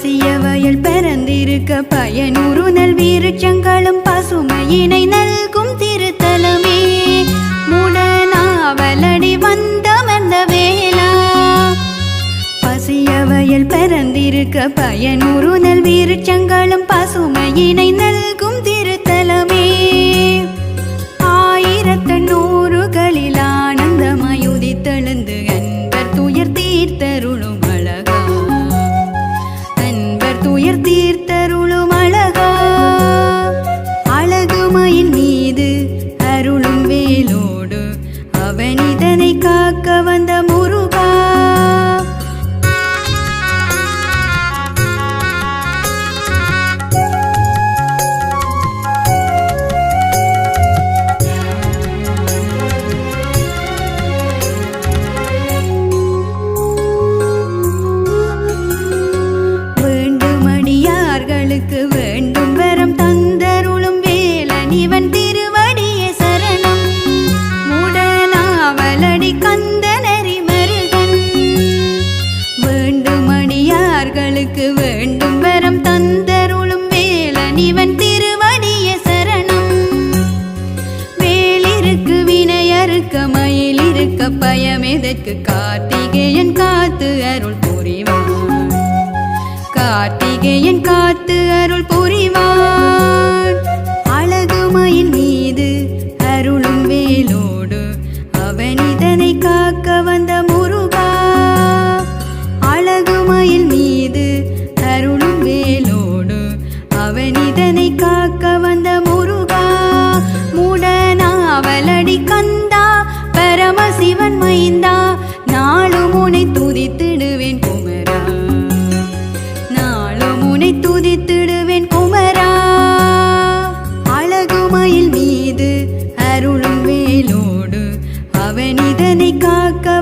பாசிய வயல் பிறந்திருக்க பயனூறு நல் வீருச்சங்களும் பசுமையினை நல்கும் திருத்தலமே. முடனாவலடி வந்தமர்ந்த வேளா பசிய வயல் பிறந்திருக்க பயனூறு நல் வீருச்சங்களும் பசுமையினை நல் வடிவன் திருவடிய சரணம். வேலிருக்கு வினையறுக்க மயிலிருக்க பயமெதற்கு கார்த்திகேயன் காத்து அருள் புரிவான். கார்த்திகேயன் காத்து அருள் புரி அவன் இதனை காக்க